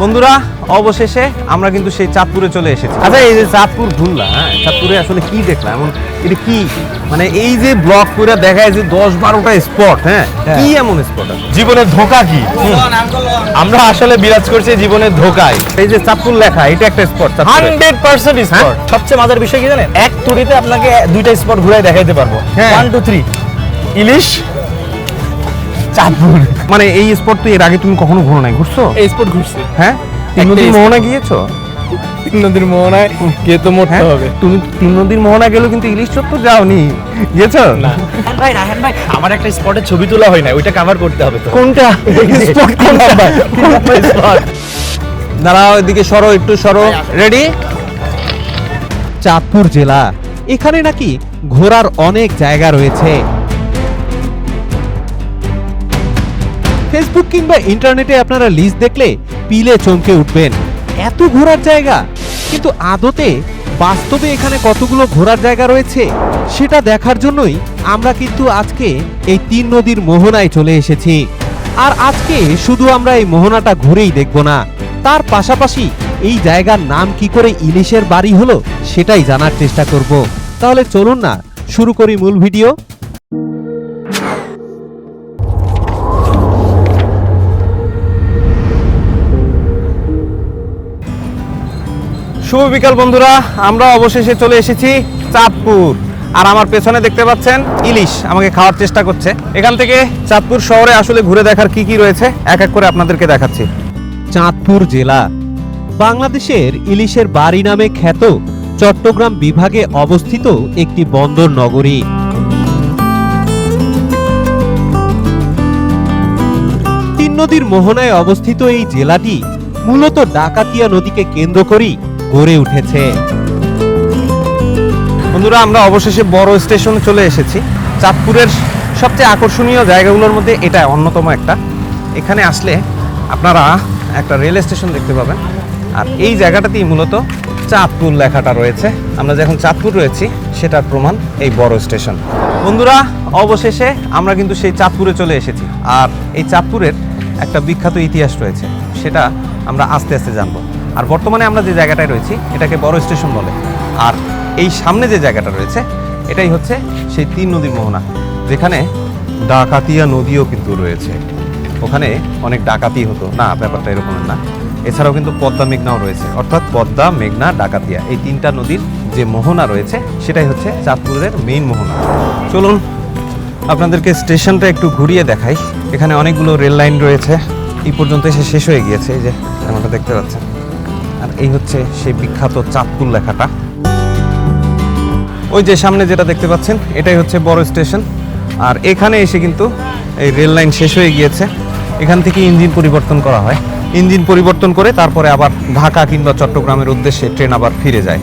বন্ধুরা অবশেষে আমরা কিন্তু সেই চাঁদপুরে চলে এসেছি। আচ্ছা এই যে চাঁদপুর ঘুরলাম হ্যাঁ? চাঁদপুরে আসলে কি দেখলাম? এমন এটা কি? মানে এই যে ব্লগ করে দেখায় যে দশ বারোটা স্পট হ্যাঁ? কি এমন স্পট জীবনের ধোকা কি? আমরা আসলে বিরাজ করছি জীবনের ধোকায়। এই যে চাঁদপুর লেখা এটা একটা স্পট হান্ড্রেড পার্সেন্ট হ্যাঁ? স্পট সবচেয়ে মজার বিষয় কি জানেন? এক তুড়িতে আপনাকে দুইটা স্পট ঘুরাই দেখাইতে পারব। হ্যাঁ। ওয়ান টু থ্রি ইলিশ চাঁদপুর। মানে এই স্পট তো এর আগে তুমি কখনো ঘুরো নাই ঘুরছো? এই স্পট ঘুরছি। হ্যাঁ? তিন নদীর মোহনা গিয়েছো? তিন নদীর মোহনায় গিয়ে তো মরতে হ্যাঁ? হবে। তুমি তিন নদীর মোহনা গেলেও কিন্তু ইলিশ চত্বর যাওনি। গিয়েছো? না। ভাই রাহেন ভাই আমার একটা স্পটের ছবি তোলা হয় না ওইটা কভার করতে হবে তো। কোনটা? স্পট কোনটা? স্পট দাঁড়াও এদিকে সরো একটু সরো। রেডি চাঁদপুর জেলা। এখানে নাকি ঘোরার অনেক জায়গা রয়েছে। ফেসবুক কিংবা ইন্টারনেটে আপনারা লিস্ট দেখলে পিলে চমকে উঠবেন। এত ঘোরার জায়গা। কিন্তু আদতে বাস্তবে এখানে কতগুলো ঘোরার জায়গা রয়েছে, সেটা দেখার জন্যই আমরা কিন্তু আজকে এই তিন নদীর মোহনায় চলে এসেছি। আর আজকে শুধু আমরা এই মোহনাটা ঘুরেই দেখব না। তার পাশাপাশি এই জায়গার নাম কি করে ইলিশের বাড়ি হলো, সেটাই জানার চেষ্টা করব। তাহলে চলুন না, শুরু করি মূল ভিডিও। শুভ বিকাল বন্ধুরা, আমরা অবশেষে চলে এসেছি চাঁদপুর। আর আমার পেছনে দেখতে পাচ্ছেন ইলিশ, আমাকে খাওয়ার চেষ্টা করছে। এখান থেকে চাঁদপুর শহরে আসলে ঘুরে দেখার কি কি রয়েছে, এক এক করে আপনাদেরকে দেখাচ্ছি। চাঁদপুর জেলা, বাংলাদেশের ইলিশের বাড়ি নামে খ্যাত চট্টগ্রাম বিভাগে অবস্থিত একটি বন্দর নগরী। তিন নদীর মোহনায় অবস্থিত এই জেলাটি মূলত ডাকাতিয়া নদীকে কেন্দ্র করেই গড়ে উঠেছে। বন্ধুরা, আমরা অবশেষে বড় স্টেশনে চলে এসেছি। চাঁদপুরের সবচেয়ে আকর্ষণীয় জায়গাগুলোর মধ্যে এটা অন্যতম একটা। এখানে আসলে আপনারা একটা রেল স্টেশন দেখতে পাবেন। আর এই জায়গাটাতেই মূলত চাঁদপুর লেখাটা রয়েছে। আমরা যখন চাঁদপুর রয়েছি, সেটার প্রমাণ এই বড় স্টেশন। বন্ধুরা, অবশেষে আমরা কিন্তু সেই চাঁদপুরে চলে এসেছি। আর এই চাঁদপুরের একটা বিখ্যাত ইতিহাস রয়েছে, সেটা আমরা আস্তে আস্তে জানব। আর বর্তমানে আমরা যে জায়গাটায় রয়েছি, এটাকে বড় স্টেশন বলে। আর এই সামনে যে জায়গাটা রয়েছে, এটাই হচ্ছে সেই তিন নদীর মোহনা, যেখানে ডাকাতিয়া নদীও কিন্তু রয়েছে। ওখানে অনেক ডাকাতি হতো। না, ব্যাপারটা এরকম না। এছাড়াও কিন্তু পদ্মা মেঘনাও রয়েছে। অর্থাৎ পদ্মা, মেঘনা, ডাকাতিয়া, এই তিনটা নদীর যে মোহনা রয়েছে, সেটাই হচ্ছে চাঁদপুরের মেইন মোহনা। চলুন, আপনাদেরকে স্টেশনটা একটু ঘুরিয়ে দেখাই। এখানে অনেকগুলো রেল লাইন রয়েছে। এই পর্যন্ত এসে শেষ হয়ে গিয়েছে, এই যে যেমনটা দেখতে পাচ্ছেন। আর এই হচ্ছে সেই বিখ্যাত চাঁদপুর লেখাটা। ওই যে সামনে যেটা দেখতে পাচ্ছেন, এটাই হচ্ছে বড় স্টেশন। আর এখানে এসে কিন্তু এই রেল লাইন শেষ হয়ে গিয়েছে। এখান থেকে ইঞ্জিন পরিবর্তন করা হয়। ইঞ্জিন পরিবর্তন করে তারপরে আবার ঢাকা কিংবা চট্টগ্রামের উদ্দেশ্যে ট্রেন আবার ফিরে যায়।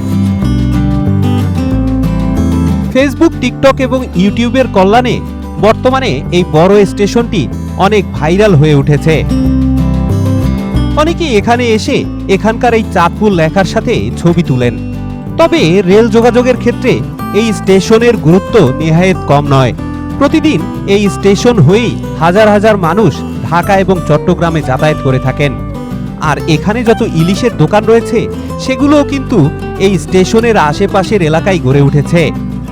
ফেসবুক টিকটক এবং ইউটিউবের কল্যাণে বর্তমানে এই বড় স্টেশনটি অনেক ভাইরাল হয়ে উঠেছে। অনেকেই এখানে এসে এখানকার এই চাঁদপুর লেখার সাথে ছবি তুলেন। তবে রেল যোগাযোগের ক্ষেত্রে এই স্টেশনের গুরুত্ব নেহায়েত কম নয়। প্রতিদিন এই স্টেশন হয়েই হাজার হাজার মানুষ ঢাকা এবং চট্টগ্রামে যাতায়াত করে থাকেন। আর এখানে যত ইলিশের দোকান রয়েছে, সেগুলোও কিন্তু এই স্টেশনের আশেপাশের এলাকায় গড়ে উঠেছে।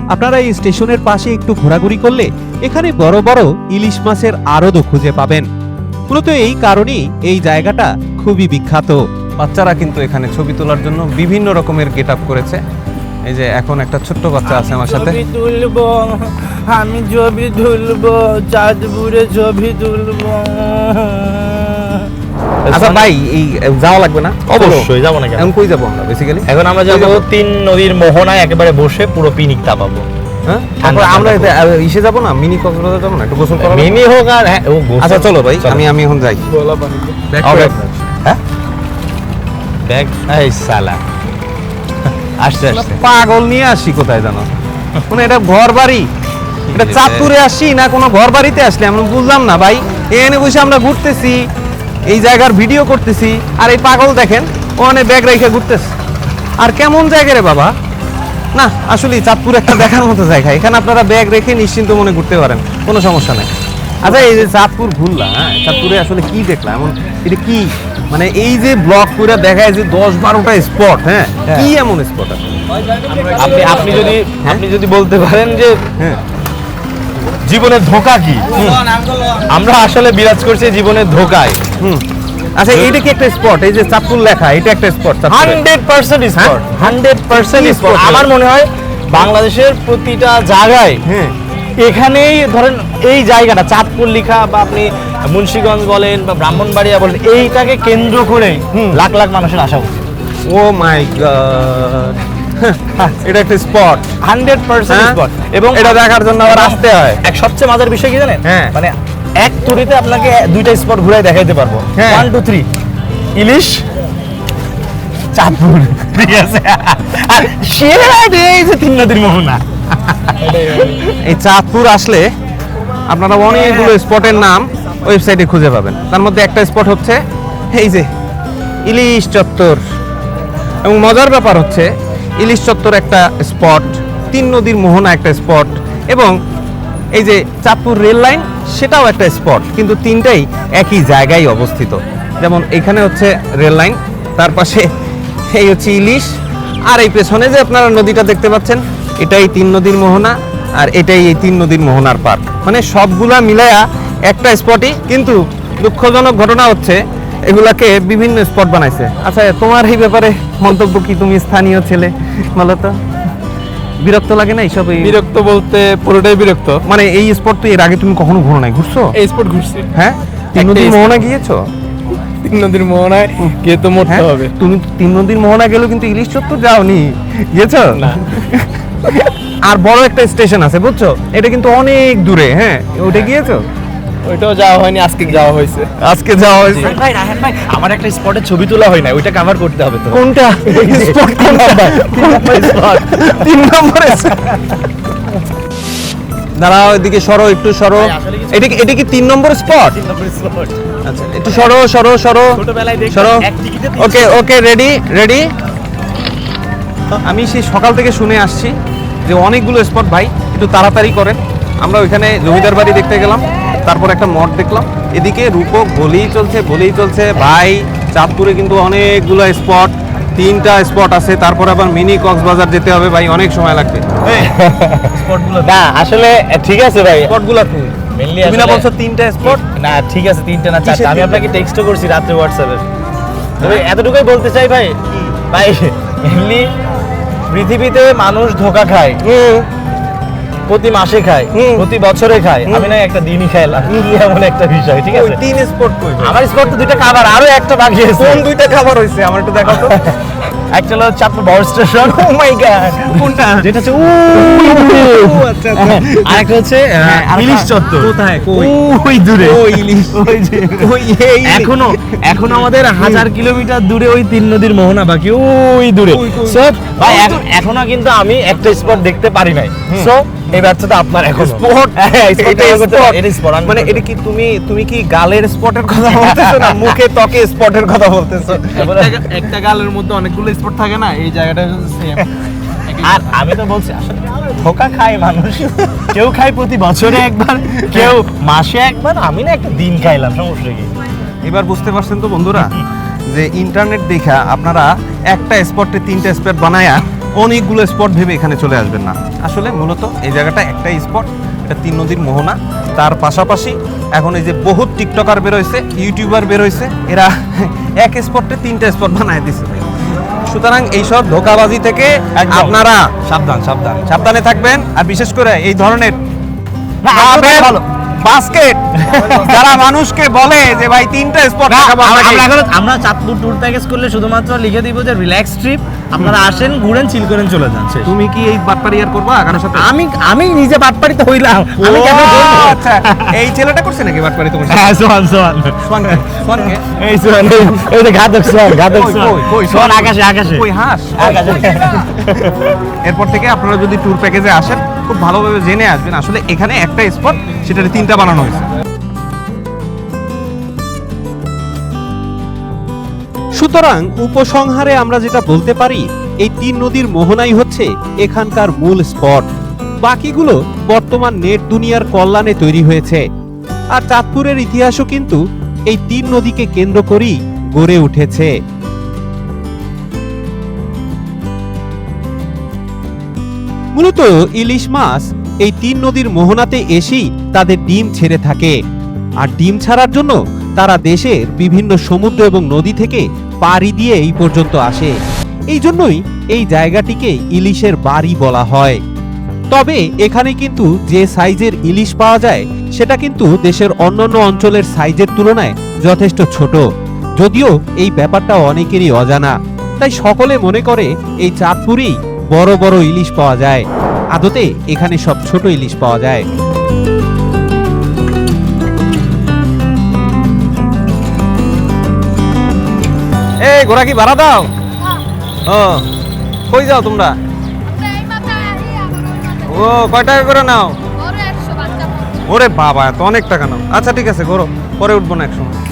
আপনারা এই স্টেশনের পাশে একটু ঘোরাঘুরি করলে এখানে বড় বড় ইলিশ মাছের আড়তও খুঁজে পাবেন। মূলত এই কারণেই এই জায়গাটা খুবই বিখ্যাত। বাচ্চারা কিন্তু এখানে ছবি তোলার জন্য বিভিন্ন রকমের গেট আপ করেছে। এই যে এখন একটা ছোট্ট বাচ্চা আছে আমার সাথে। তুলবো আমি ছবি তুলবো চাঁদপুরে ছবি তুলবো। আচ্ছা ভাই এই যাওয়া লাগবে না? অবশ্যই যাব না কেন? এখন কই যাব আমরা বেসিক্যালি এখন আমরা যাব যাব? তিন নদীর মোহনায় একেবারে বসে পুরো পিনিক তাপাবো। হ্যাঁ? আমরা ইসে যাব না? মিনি কক্সবাজার যাব না? একটু গোসল করা মিনি হোক আর হ্যাঁ গোসল। আচ্ছা চলো ভাই আমি আমি এখন যাই। হ্যাঁ? ব্যাগ এই সালা। পাগল নিয়ে আসি কোথায় জানো? মানে এটা ঘর বাড়ি। এটা চাঁদপুরে আসছি না কোনো ঘর বাড়িতে আসলে? আমি বুঝলাম না ভাই। এনে বসে আমরা ঘুরতেছি এই জায়গার ভিডিও করতেছি। আর এই পাগল দেখেন ওখানে ব্যাগ রেখে ঘুরতেছে। আর কেমন জায়গা রে বাবা? না আসলে চাঁদপুর একটা দেখার মতো জায়গা। এখানে আপনারা ব্যাগ রেখে নিশ্চিন্ত মনে ঘুরতে পারেন কোনো সমস্যা নাই। আচ্ছা এই যে চাঁদপুর ঘুরলাম হ্যাঁ চাঁদপুরে আসলে কি দেখলাম? এমন এটা কি? মানে এই যে ব্লক করে দেখায় যে দশ বারোটা স্পট হ্যাঁ কি এমন স্পট আছে? আপনি আপনি যদি আপনি যদি বলতে পারেন যে হ্যাঁ। জীবনের ধোকা কি? আমরা আসলে বিরাজ করছি জীবনের ধোকায়। হুম। আচ্ছা এইটা কি একটা স্পট এই যে চাঁদপুর লেখা এটা একটা spot hundred percent spot hundred percent কি স্পট আমার মনে হয় বাংলাদেশের প্রতিটা জায়গায় হ্যাঁ। এখানেই ধরেন এই জায়গাটা চাঁদপুর লিখা বা আপনি মুন্সিগঞ্জ বলেন বা ব্রাহ্মণবাড়িয়া বলেন এইটাকে কেন্দ্র করে লাখ লাখ মানুষের আশা উচিত ও মাই গড এটা একটা স্পট হান্ড্রেড পার্সেন্ট হ্যাঁ? স্পট এবং এটা দেখার জন্য আবার আসতে হয়। এক সবচেয়ে মজার বিষয় কি জানেন? হ্যাঁ। মানে এক তুরিতে আপনাকে দুইটা স্পট ঘুরাই দেখাইতে পারব। ওয়ান টু থ্রি ইলিশ চাঁদপুর। ঠিক আছে। আর সেরা এই যে তিন নদীর মোহনা। এই চাঁদপুর আসলে আপনারা অনেকগুলো স্পটের নাম ওয়েবসাইটে খুঁজে পাবেন। তার মধ্যে একটা স্পট হচ্ছে এই যে ইলিশ চত্বর। এবং মজার ব্যাপার হচ্ছে ইলিশ চত্বর একটা স্পট তিন নদীর মোহনা একটা স্পট এবং এই যে চাঁদপুর রেল লাইন সেটাও একটা স্পট, কিন্তু তিনটাই একই জায়গায় অবস্থিত। যেমন এখানে হচ্ছে রেল লাইন, তার পাশে এই হচ্ছে ইলিশ, আর এই পেছনে যে আপনারা নদীটা দেখতে পাচ্ছেন, এটাই তিন নদীর মোহনা, আর এটাই এই তিন নদীর মোহনার পার্ক। মানে সবগুলা মিলায়া একটা স্পটই, কিন্তু দুঃখজনক ঘটনা হচ্ছে, এগুলাকে বিভিন্ন স্পট বানাইছে। আচ্ছা তোমার এই ব্যাপারে মন্তব্য কি? তুমি স্থানীয় ছেলে, বলো তো। বিরক্ত লাগে না এইসব বিরক্ত বলতে পুরোটাই বিরক্ত। মানে এই স্পট তো এর আগে তুমি কখনো ঘুরো নাই ঘুরছো? এই স্পট ঘুরছি। হ্যাঁ? তিন নদীর মোহনা গিয়েছো? তিন নদীর মোহনায় গিয়ে তো মরতে হ্যাঁ? হবে। তুমি তিন নদীর মোহনা গেলেও কিন্তু ইলিশ চত্বর যাওনি। গিয়েছো? না। আর বড় একটা স্টেশন আছে বুঝছ? এটা কিন্তু অনেক দূরে হ্যাঁ? ওটা গিয়েছো? ওইটাও যাওয়া হয়নি আজকে যাওয়া হয়েছে। আজকে যাওয়া হয়েছে? ভাই রাহেন ভাই আমার একটা স্পটের ছবি তোলা হয় না ওইটা কভার করতে হবে তো। কোনটা? স্পট কোনটা তিন নম্বরে দাঁড়াও এদিকে সরো একটু সরো। এটা কি এটা কি তিন নম্বর স্পট আচ্ছা একটু সরো সরো সরো। সরো। ওকে ওকে রেডি রেডি আমি সেই সকাল থেকে শুনে আসছি যে অনেকগুলো স্পট ভাই একটু তাড়াতাড়ি করেন। আমরা ওইখানে জমিদার বাড়ি দেখতে গেলাম। তারপর একটা মঠ দেখলাম। এদিকে রূপক বলেই চলছে বলেই চলছে। ভাই চাঁদপুরে কিন্তু অনেকগুলো স্পট তিনটা স্পট আছে। তারপর আবার মিনি কক্সবাজার যেতে হবে। ভাই অনেক সময় লাগবে। না আসলে ঠিক আছে ভাই। স্পটগুলো তুমি না বলছো তিনটা স্পট না ঠিক আছে তিনটা না চারটা। আমি আপনাকে টেক্সটও করছি রাত্রে হোয়াটসঅ্যাপে তবে এতটুকুই বলতে চাই ভাই ভাই মেনলি পৃথিবীতে মানুষ ধোকা খায়। প্রতি মাসে খায় হুম। প্রতি বছরে খায় আমি না একটা দিনই খাইলাম এমন একটা বিষয় ঠিক আছে? তিন স্পট কই? আমার স্পট তো দুইটা খাবার আরও একটা বাকি আছে। কোন দুইটা খাবার হইছে? আমার একটু দেখাও তো। একটা হলো Chandpur station oh my god কোনটা? যেটা হচ্ছে ও আচ্ছা আচ্ছা। আরেকটা হচ্ছে হ্যাঁ, ইলিশ চত্বর। কোথায়? কই? ওই দূরে। ওই ইলিশ। ওই যে। ওই এখনও এখনও আমাদের হাজার কিলোমিটার দূরে ওই তিন নদীর মোহনা বাকি ওই দূরে। সো ভাই এখনও কিন্তু আমি একটা স্পট দেখতে পারি নাই। সো এই ব্যর্থতা আপনার এখন। স্পট মানে এটা কি তুমি তুমি কি গালের স্পটের কথা বলতেছো না মুখে ত্বকে স্পটের কথা বলতেছো? একটা গালের মধ্যে অনেকগুলো স্পট থাকে না এই জায়গাটা সেম আর আমি তো বলছি আসলে ধোকা খায় মানুষ। কেউ খায় প্রতি বছরে একবার কেউ মাসে একবার আমি না একটা দিন খাইলাম সমস্যা কি? এবার বুঝতে পারছেন তো বন্ধুরা যে ইন্টারনেট দেখা আপনারা একটা স্পটে তিনটা স্পট বানায়া অনেকগুলো স্পট ভেবে এখানে চলে আসবেন না। আসলে মূলত এই জায়গাটা একটাই স্পট এটা তিন নদীর মোহনা। তার পাশাপাশি এখন এই যে বহুত টিকটকার বেরোইছে ইউটিউবার বেরোইছে এরা এক স্পটে তিনটা স্পট বানায় দিছে। সুতরাং এইসব ধোকাবাজি থেকে। আপনারা সাবধান সাবধান সাবধানে থাকবেন আর বিশেষ করে এই ধরনের ভালো। বাস্কেট। যারা মানুষকে বলে যে ভাই তিনটা স্পট আমরা আমরা চাঁদপুর ট্যুর প্যাকেজ করলে শুধুমাত্র লিখে দিব যে রিল্যাক্স ট্রিপ আপনারা আসেন ঘুরেন চিল করেন চলে যান তুমি কি এই বাটপারি আর করবা সাথে? আমি আমি নিজে বাটপাড়িতে হইলাম। আমি কেন আচ্ছা। এই ছেলেটা করছে নাকি বাটপারি তোমার হ্যাঁ সোহান সোহান। সোয়ানকে এই সোহান এই- যে ঘাতক সোহান ঘাতক সোহান। সোহান? আকাশে আকাশে। কই হাঁস? এরপর থেকে আপনারা যদি ট্যুর প্যাকেজে আসেন খুব ভালোভাবে জেনে আসবেন আসলে এখানে একটা স্পট সেটাতে তিনটা বানানো হয়েছে। সুতরাং উপসংহারে আমরা যেটা বলতে পারি, এই তিন নদীর মোহনাই হচ্ছে এখানকার মূল স্পট। বাকিগুলো বর্তমান নেট দুনিয়ার কল্যাণে তৈরি হয়েছে। আর চাঁদপুরের ইতিহাসও কিন্তু এই তিন নদীকে কেন্দ্র করেই গড়ে উঠেছে। মূলত ইলিশ মাছ এই তিন নদীর মোহনাতে এসেই তাদের ডিম ছেড়ে থাকে। আর ডিম ছাড়ার জন্য তারা দেশের বিভিন্ন সমুদ্র এবং নদী থেকে পাড়ি দিয়ে এই পর্যন্ত আসে। এই জন্যই এই জায়গাটিকে ইলিশের বাড়ি বলা হয়। তবে এখানে কিন্তু যে সাইজের ইলিশ পাওয়া যায়, সেটা কিন্তু দেশের অন্যান্য অঞ্চলের সাইজের তুলনায় যথেষ্ট ছোট। যদিও এই ব্যাপারটা অনেকেরই অজানা। তাই সকলে মনে করে এই চাঁদপুরেই বড় বড় ইলিশ পাওয়া যায়। আদতে এখানে সব ছোট ইলিশ পাওয়া যায়। এই ঘোড়া কি ভাড়া দাও? ও কই যাও তোমরা? ও কয় টাকা করে নাও? ওরে বাবা এত অনেক টাকা নাও। আচ্ছা ঠিক আছে ঘোরো পরে উঠবো না একসময়। ঠিক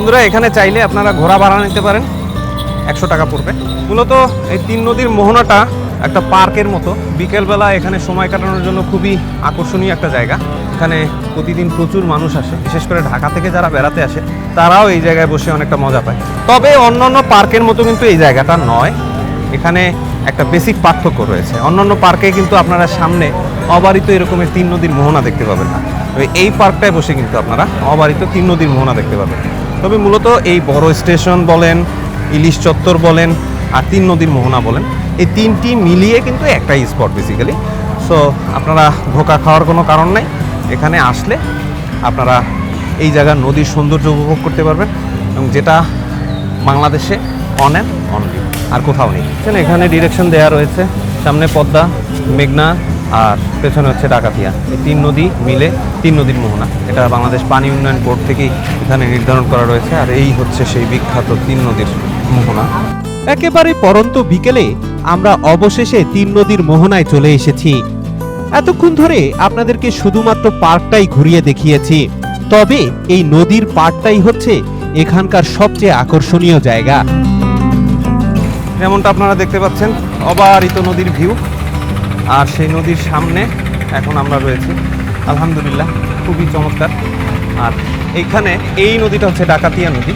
বন্ধুরা, এখানে চাইলে আপনারা ঘোড়া ভাড়া নিতে পারেন। একশো টাকা পড়বে। মূলত এই তিন নদীর মোহনাটা একটা পার্কের মতো। বিকেলবেলা এখানে সময় কাটানোর জন্য খুবই আকর্ষণীয় একটা জায়গা। এখানে প্রতিদিন প্রচুর মানুষ আসে। বিশেষ করে ঢাকা থেকে যারা বেড়াতে আসে, তারাও এই জায়গায় বসে অনেকটা মজা পায়। তবে অন্যান্য পার্কের মতো কিন্তু এই জায়গাটা নয়। এখানে একটা বেসিক পার্থক্য রয়েছে। অন্যান্য পার্কে কিন্তু আপনারা সামনে অবারিত এরকমের তিন নদীর মোহনা দেখতে পাবেন না। এই পার্কটায় বসে কিন্তু আপনারা অবারিত তিন নদীর মোহনা দেখতে পাবেন। তবে মূলত এই বড় স্টেশন বলেন, ইলিশ চত্বর বলেন, আর তিন নদীর মোহনা বলেন, এই তিনটি মিলিয়ে কিন্তু একটাই স্পট বেসিক্যালি সো আপনারা ধোকা খাওয়ার কোনো কারণ নাই। এখানে আসলে আপনারা এই জায়গার নদীর সৌন্দর্য উপভোগ করতে পারবেন এবং যেটা বাংলাদেশে অন অ্যান্ড অনলি আর কোথাও নেই। এখানে ডিরেকশন দেওয়া রয়েছে। সামনে পদ্মা, মেঘনা আর পেছনে হচ্ছে ডাকাতিয়া। এই তিন নদী মিলে তিন নদীর মোহনা। এটা বাংলাদেশ পানি উন্নয়ন বোর্ড থেকেই এখানে নির্ধারণ করা রয়েছে, আর এই হচ্ছে সেই বিখ্যাত তিন নদীর মোহনা। একেবারে পরন্ত বিকেলে আমরা অবশেষে তিন নদীর মোহনায় চলে এসেছি। এতক্ষণ ধরে আপনাদেরকে শুধুমাত্র পার্কটাই ঘুরিয়ে দেখিয়েছি। তবে এই নদীর পাড়টাই হচ্ছে এখানকার সবচেয়ে আকর্ষণীয় জায়গা। যেমনটা আপনারা দেখতে পাচ্ছেন, অবারিত নদীর ভিউ। আর সেই নদীর সামনে এখন আমরা রয়েছি। আলহামদুলিল্লাহ, খুবই চমৎকার। আর এইখানে এই নদীটা হচ্ছে ডাকাতিয়া নদী।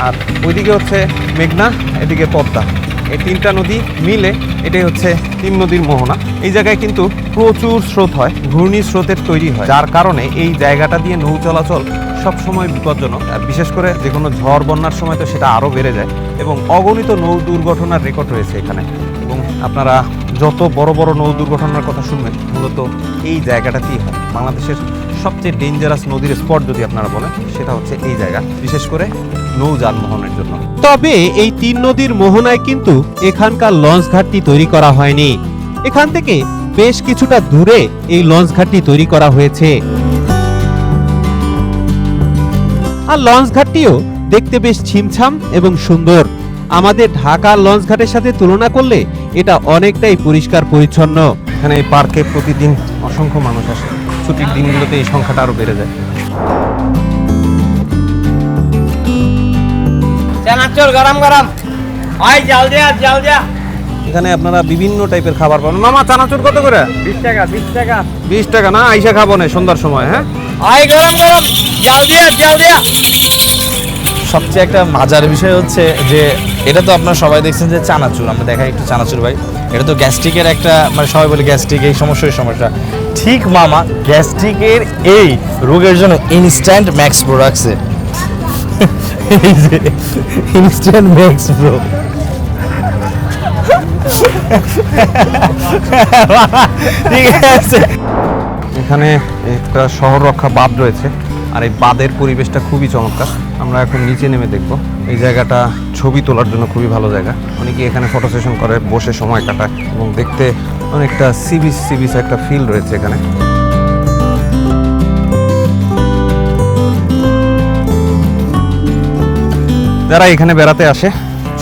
আর ওইদিকে হচ্ছে মেঘনা, এদিকে পদ্মা। এই তিনটা নদী মিলে এটাই হচ্ছে তিন নদীর মোহনা। এই জায়গায় কিন্তু প্রচুর স্রোত হয় ঘূর্ণি স্রোতের তৈরি হয়। যার কারণে এই জায়গাটা দিয়ে নৌ চলাচল সবসময় বিপজ্জনক। আর বিশেষ করে যে কোনো ঝড় বন্যার সময় তো সেটা আরও বেড়ে যায়। এবং অগণিত নৌ দুর্ঘটনার রেকর্ড রয়েছে এখানে। এবং আপনারা যত বড় বড় নৌ দুর্ঘটনার কথা শুনবেন, মূলত এই জায়গাটাতেই হয়। বাংলাদেশের সবচেয়ে ডেঞ্জারাস নদীর স্পট যদি আপনারা বলেন, সেটা হচ্ছে এই জায়গা, বিশেষ করে নৌ যানবাহনের জন্য। তবে এই তিন নদীর মোহনায় কিন্তু এখানকার লঞ্চ ঘাটটি তৈরি করা হয়নি। এখান থেকে বেশ কিছুটা দূরে এই লঞ্চ ঘাটটি তৈরি করা হয়েছে। আর লঞ্চ ঘাটটিও দেখতে বেশ ছিমছাম এবং সুন্দর। আমাদের ঢাকার লঞ্চ ঘাটের সাথে তুলনা করলে এটা অনেকটাই পরিষ্কার পরিচ্ছন্ন। এখানে এই পার্কে প্রতিদিন অসংখ্য মানুষ আসে। ছুটির দিনগুলোতে এই সংখ্যাটা আরও বেড়ে যায়। চানাচুর গরম গরম। হয় জাল দেয়া জাল দেয়া। এখানে আপনারা বিভিন্ন টাইপের খাবার পাবেন। মামা চানাচুর কত করে? বিশ টাকা বিশ টাকা। বিশ টাকা না? আইসা খাব না সন্ধ্যার সময় হ্যাঁ? হয় গরম গরম। জাল দেয়া জাল দেয়া। সবচেয়ে একটা মজার বিষয় হচ্ছে যে এটা তো আপনারা সবাই দেখছেন যে চানাচুর, আমরা দেখাই একটু চানাচুর ভাই। এটা তো গ্যাস্ট্রিকের একটা মানে সবাই বলে গ্যাস্ট্রিক, এই সমস্যা সমস্যা। ঠিক মামা, গ্যাস্ট্রিকের এই রোগের জন্য ইনস্ট্যান্ট ম্যাক্স প্রো রাখছে। ইনস্ট্যান্ট ম্যাক্স প্রো ঠিক আছে। এখানে একটা শহর রক্ষা বাঁধ রয়েছে। আর এই বাঁধের পরিবেশটা খুবই চমৎকার। আমরা এখন নিচে নেমে দেখব। এই জায়গাটা ছবি তোলার জন্য খুবই ভালো জায়গা। অনেকে এখানে ফটো সেশন করে, বসে সময় কাটায় এবং দেখতে অনেকটা সিবিস সিবিস একটা ফিল রয়েছে এখানে। যারা এখানে বেড়াতে আসে,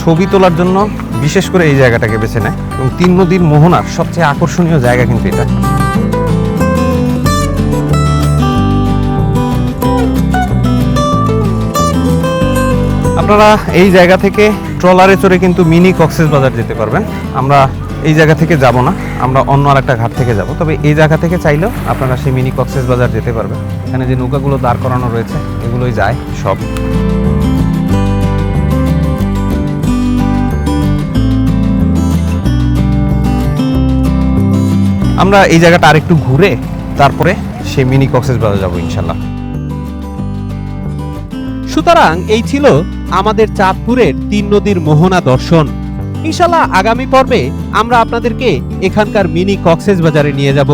ছবি তোলার জন্য বিশেষ করে এই জায়গাটাকে বেছে নেয়। এবং তিন নদীর মোহনার সবচেয়ে আকর্ষণীয় জায়গা কিন্তু এটা। আপনারা এই জায়গা থেকে ট্রলারে চড়ে কিন্তু মিনি কক্সেস বাজার যেতে পারবেন। আমরা এই জায়গা থেকে যাব না, আমরা অন্য আরেকটা ঘাট থেকে যাব। তবে এই জায়গা থেকে চাইলেও আপনারা সেই মিনি কক্সেস বাজার যেতে পারবেন। এখানে যে নৌকাগুলো দাঁড় করানো রয়েছে, এগুলোই যায় সব। আমরা এই জায়গাটা আরেকটু ঘুরে তারপরে সেই মিনি কক্সেস বাজার যাব ইনশাল্লাহ। সুতরাং এই ছিল আমাদের চাঁদপুরের তিন নদীর মোহনা দর্শন। ইনশাল্লাহ আগামী পর্বে আমরা আপনাদেরকে এখানকার মিনি কক্সেস বাজারে নিয়ে যাব।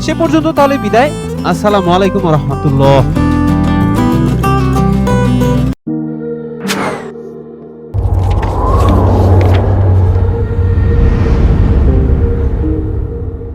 সে পর্যন্ত তাহলে বিদায়। আসসালামু আলাইকুম রহমতুল্লাহ।